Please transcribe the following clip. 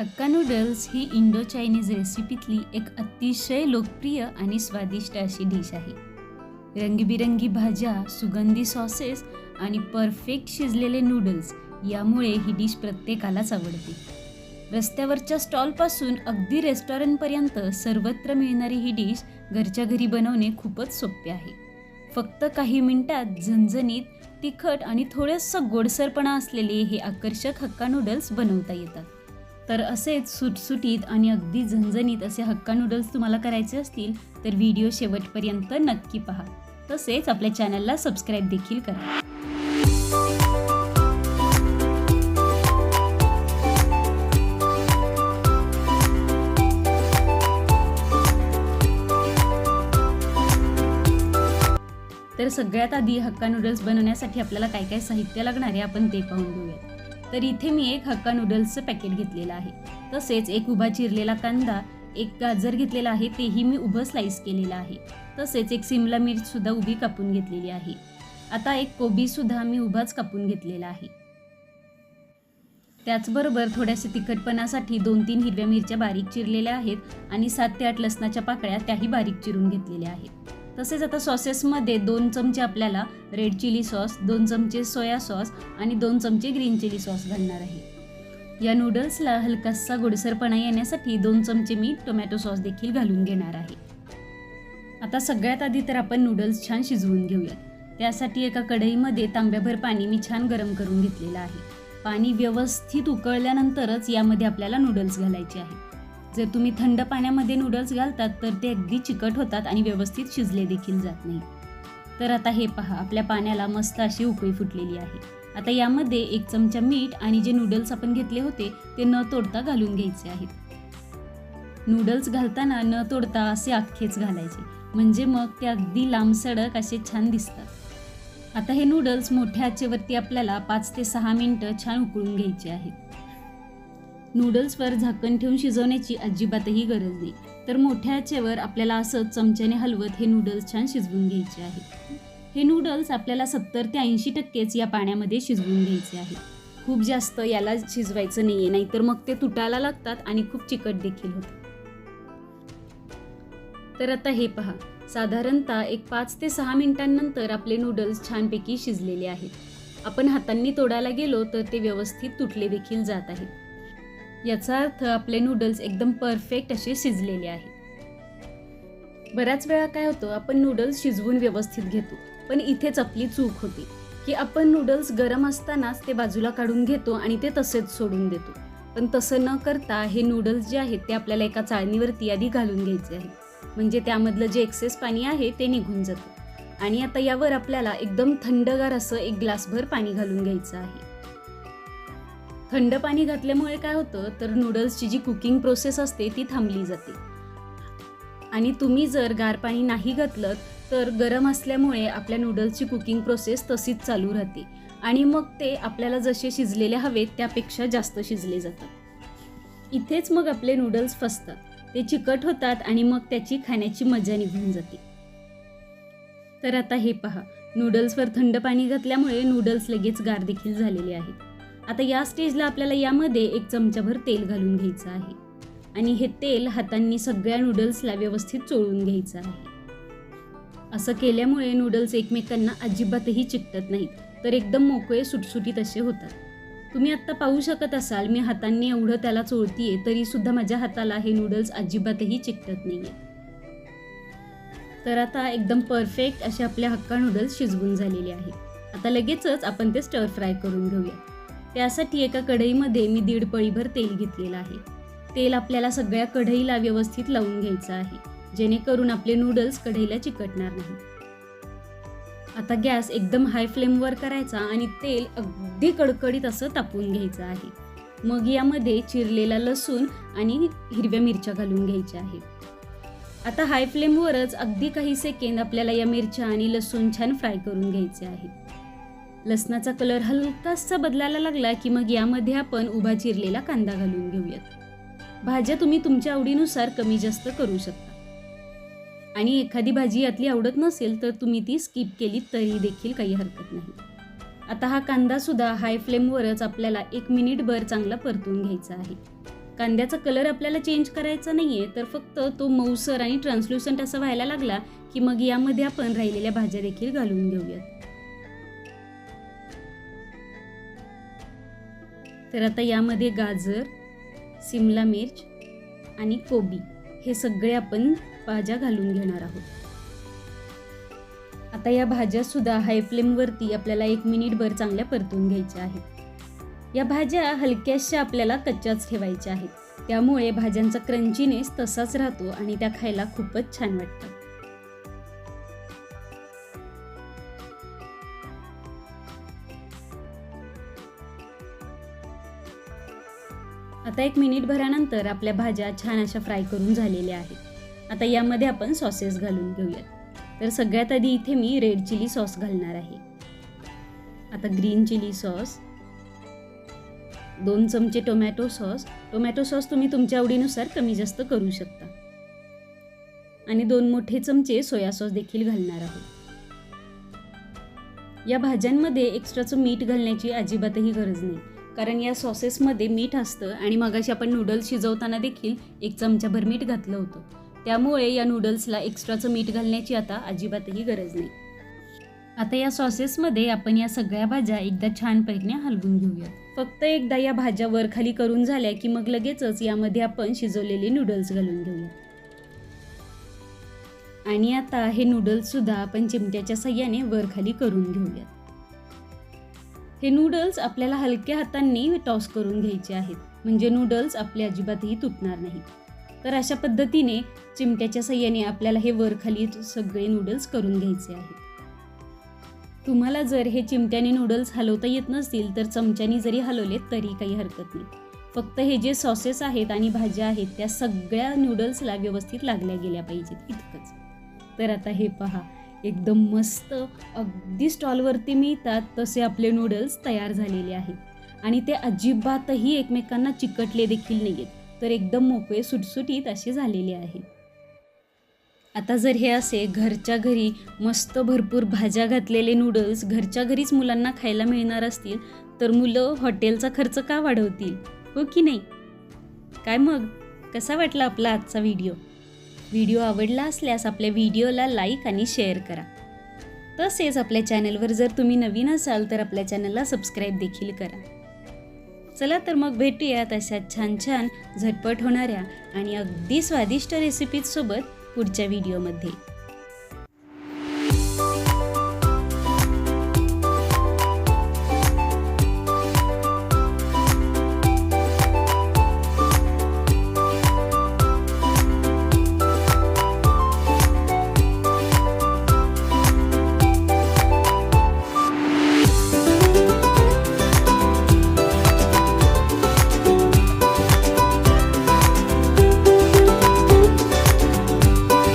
Hakka noodles ही Indo Chinese रेसिपीतली एक अतिशय लोकप्रिय आणि स्वादिष्ट अशी डिश आहे. रंगीबिरंगी भाज्या सुगंधी सॉसेस आणि परफेक्ट शिजलेले नूडल्स यामुळे ही डिश प्रत्येकालाच आवडते. रस्त्यावरच्या स्टॉलपासून अगदी रेस्टॉरंटपर्यंत सर्वत्र मिळणारी ही डिश घरच्या घरी बनवणे खूपच सोपे आहे. फक्त काही मिनिटात झणझणीत तिखट आणि थोडंसं गोडसरपणा असलेले हे आकर्षक हक्का नूडल्स बनवता येतात. तर असेच सुटसुटीत आणि अगदी झणझणीत असे हक्का नूडल्स तुम्हाला करायचे असतील तर व्हिडिओ शेवटपर्यंत नक्की पहा. तसेच आपल्या चॅनलला सबस्क्राईब देखील करा. तर सगळ्यात आधी हक्का नूडल्स बनवण्यासाठी आपल्याला काय काय साहित्य लागणार आहे आपण ते पाहून घेऊया तर इथे मी एक हक्का नूडल्सचं पॅकेट घेतलेलं आहे. तसेच एक उभा चिरलेला कांदा एक गाजर घेतलेला आहे तेही मी उभं स्लाईस केलेलं आहे. तसेच एक सिमला मिरचसुद्धा उभी कापून घेतलेली आहे. आता एक कोबीसुद्धा मी उभाच कापून घेतलेला आहे. त्याचबरोबर थोड्याशा तिखटपणासाठी दोन तीन हिरव्या मिरच्या बारीक चिरलेल्या आहेत आणि सात ते आठ लसणाच्या पाकळ्या त्याही बारीक चिरून घेतलेल्या आहेत. तसेच आता सॉसेसमध्ये दोन चमचे आपल्याला रेड चिली सॉस दोन चमचे सोया सॉस आणि दोन चमचे ग्रीन चिली सॉस घालणार आहे. या नूडल्सला हलकासा गोडसरपणा येण्यासाठी दोन चमचे मी टोमॅटो सॉस देखील घालून घेणार आहे. आता सगळ्यात आधी तर आपण नूडल्स छान शिजवून घेऊयात त्यासाठी एका कढईमध्ये तांब्याभर पाणी मी छान गरम करून घेतलेलं आहे. पाणी व्यवस्थित उकळल्यानंतरच यामध्ये आपल्याला नूडल्स घालायचे आहे जर तुम्ही थंड पाण्यामध्ये नूडल्स घालतात तर ते अगदी चिकट होतात आणि व्यवस्थित शिजले देखील जात नाही. तर आता हे पहा आपल्या पाण्याला मस्त अशी उकळी फुटलेली आहे. आता यामध्ये एक चमचा मीठ आणि जे नूडल्स आपण घेतले होते ते न तोडता घालून घ्यायचे आहेत. नूडल्स घालताना न तोडता असे अख्खेच घालायचे. म्हणजे मग ते अगदी लांब सडक असे छान दिसतात. आता हे नूडल्स मोठ्या आचेवरती आपल्याला पाच ते सहा मिनटं छान उकळून घ्यायचे आहेत. नूडल्सवर झाकण ठेवून शिजवण्याची अजिबातही गरज नाही. तर मोठ्या आचेवर आपल्याला असं चमच्याने हलवत हे नूडल्स छान शिजवून घ्यायचे आहे हे नूडल्स आपल्याला सत्तर ते ऐंशी टक्केच या पाण्यामध्ये शिजवून घ्यायचे आहे खूप जास्त याला शिजवायचं नाही आहे नाहीतर मग ते तुटायला लागतात आणि खूप चिकट देखील होतात तर आता हे पहा. साधारणतः एक पाच ते सहा मिनिटांनंतर आपले नूडल्स छानपैकी शिजलेले आहेत. आपण हातांनी तोडायला गेलो तर ते व्यवस्थित तुटले देखील जात आहेत. याचा अर्थ आपले नूडल्स एकदम परफेक्ट असे शिजलेले आहेत. बऱ्याच वेळा काय होतं आपण नूडल्स शिजवून व्यवस्थित घेतो पण इथेच आपली चूक होती की आपण नूडल्स गरम असतानाच ते बाजूला काढून घेतो आणि ते तसेच सोडून देतो. पण तसं न करता हे नूडल्स जे आहेत ते आपल्याला एका चाळणीवरती आधी घालून घ्यायचे आहे. म्हणजे त्यामधलं जे एक्सेस पाणी आहे ते निघून जातं. आणि आता यावर आपल्याला एकदम थंडगार असं एक ग्लासभर पाणी घालून घ्यायचं आहे. थंड पाणी घातल्यामुळे काय होतं तर नूडल्सची जी कुकिंग प्रोसेस असते ती थांबली जाते. आणि तुम्ही जर गार पाणी नाही घातलं तर गरम असल्यामुळे आपल्या नूडल्सची कुकिंग प्रोसेस तशीच चालू राहते. आणि मग ते आपल्याला जसे शिजलेले हवेत त्यापेक्षा जास्त शिजले जातात. इथेच मग आपले नूडल्स फसतात. ते चिकट होतात आणि मग त्याची खाण्याची मजा निघून जाते. तर आता हे पहा. नूडल्सवर थंड पाणी घातल्यामुळे नूडल्स लगेच गार देखील झालेले आहेत. आता या स्टेजला आपल्याला यामध्ये एक चमचाभर तेल घालून घ्यायचं आहे. आणि हे तेल हातांनी सगळ्या नूडल्सला व्यवस्थित चोळून घ्यायचं आहे. असं केल्यामुळे नूडल्स एकमेकांना अजिबातही चिकटत नाहीत तर एकदम मोकळे सुटसुटीत असे होतात. तुम्ही आत्ता पाहू शकत असाल मी हातांनी एवढं त्याला चोळतीये तरी सुद्धा माझ्या हाताला हे नूडल्स अजिबातही चिकटत नाहीये. तर आता एकदम परफेक्ट असे आपल्या हक्का नूडल्स शिजवून झालेले आहेत. आता लगेचच आपण ते स्टर फ्राय करून घेऊया. त्यासाठी एका कढईमध्ये मी दीड पळीभर तेल घेतलेलं आहे. तेल आपल्याला सगळ्या कढईला व्यवस्थित लावून घ्यायचं आहे जेणेकरून आपले नूडल्स कढईला चिकटणार नाही आता गॅस एकदम हाय फ्लेमवर करायचा आणि तेल अगदी कडकडीत असं तापवून घ्यायचं आहे. मग यामध्ये चिरलेला लसूण आणि हिरव्या मिरच्या घालून घ्यायच्या आहेत आता हाय फ्लेमवरच अगदी काही सेकंद आपल्याला या मिरच्या आणि लसूण छान फ्राय करून घ्यायचे आहेत लसणाचा कलर हलकासा बदलायला लागला की मग यामध्ये आपण उभा चिरलेला कांदा घालून घेऊयात. भाज्या तुम्ही तुमच्या आवडीनुसार कमी जास्त करू शकता. आणि एखादी भाजी यातली आवडत नसेल तर तुम्ही ती स्किप केली तरी देखील काही हरकत नाही. आता हा कांदासुद्धा हाय फ्लेमवरच आपल्याला एक मिनिटभर चांगला परतून घ्यायचा आहे. कांद्याचा कलर आपल्याला चेंज करायचा नाही आहे तर फक्त तो मऊसर आणि ट्रान्सल्युसंट असा व्हायला लागला की मग यामध्ये आपण राहिलेल्या भाज्या देखील घालून घेऊयात. तर आता यामध्ये गाजर सिमला मिर्च आणि कोबी हे सगळे आपण भाज्या घालून घेणार आहोत. आता या भाज्या सुद्धा हाय फ्लेमवरती आपल्याला एक मिनिटभर चांगल्या परतून घ्यायच्या आहेत. या भाज्या हलक्याशा आपल्याला कच्च्याच ठेवायच्या आहेत. त्यामुळे भाज्यांचा क्रंचीनेस तसाच राहतो आणि त्या खायला खूपच छान वाटतात. आता एक मिनिट भरानंतर आपल्या भाज्या छान अशा फ्राय करून झालेल्या आहेत. आता यामध्ये आपण सॉसेस घालून घेऊयात. तर सगळ्यात आधी इथे मी रेड चिली सॉस घालणार आहे. आता ग्रीन चिली सॉस दोन चमचे टोमॅटो सॉस टोमॅटो सॉस तुम्ही तुमच्या आवडीनुसार कमी जास्त करू शकता. आणि दोन मोठे चमचे सोया सॉस देखील घालणार आहोत. या भाज्यांमध्ये एक्स्ट्राचं मीठ घालण्याची अजिबातही गरज नाही. कारण या सॉसेसमध्ये मीठ असतं आणि मगाशी आपण नूडल्स शिजवताना देखील एक चमचाभर मीठ घातलं होतं. त्यामुळे या नूडल्सला एक्स्ट्राचं मीठ घालण्याची आता अजिबातही गरज नाही. आता या सॉसेसमध्ये आपण या सगळ्या भाज्या एकदा छानपैकी हलवून घेऊयात. फक्त एकदा या भाज्या वर खाली करून झाल्या की मग लगेचच यामध्ये आपण शिजवलेले नूडल्स घालून घेऊयात. आणि आता हे नूडल्ससुद्धा आपण चिमट्याच्या सहाय्याने वर खाली करून घेऊयात. हे नूडल्स आपल्याला हलक्या हातांनी टॉस करून घ्यायचे आहेत. म्हणजे नूडल्स आपले अजिबातही तुटणार नाही तर अशा पद्धतीने चिमट्याच्या सहाय्याने आपल्याला हे वर खाली सगळे नूडल्स करून घ्यायचे आहेत. तुम्हाला जर हे चिमट्याने नूडल्स हलवता येत नसतील तर चमच्याने जरी हलवले तरी काही हरकत नाही. फक्त हे जे सॉसेस आहेत आणि भाज्या आहेत त्या सगळ्या नूडल्सला व्यवस्थित लागल्या गेल्या पाहिजेत इतकंच. तर आता हे पहा. एकदम मस्त अगदी स्टॉलवरती मिळतात तसे आपले नूडल्स तयार झालेले आहेत. आणि ते अजिबातही एकमेकांना चिकटले देखील नाही आहेत तर एकदम मोकळे सुटसुटीत असे झालेले आहेत आता जर हे असे घरच्या घरी मस्त भरपूर भाज्या घातलेले नूडल्स घरच्या घरीच मुलांना खायला मिळणार असतील तर मुलं हॉटेलचा खर्च का वाढवतील? हो की नाही? काय मग? कसा वाटला आपला आजचा व्हिडिओ व्हिडिओ आवडला असल्यास आपल्या व्हिडिओला लाईक आणि शेअर करा. तसेच आपल्या चॅनलवर जर तुम्ही नवीन असाल तर आपल्या चॅनलला सबस्क्राईब देखील करा. चला तर मग भेटूया अशा छान छान झटपट होणाऱ्या आणि अगदी स्वादिष्ट रेसिपीजसोबत पुढच्या व्हिडिओमध्ये.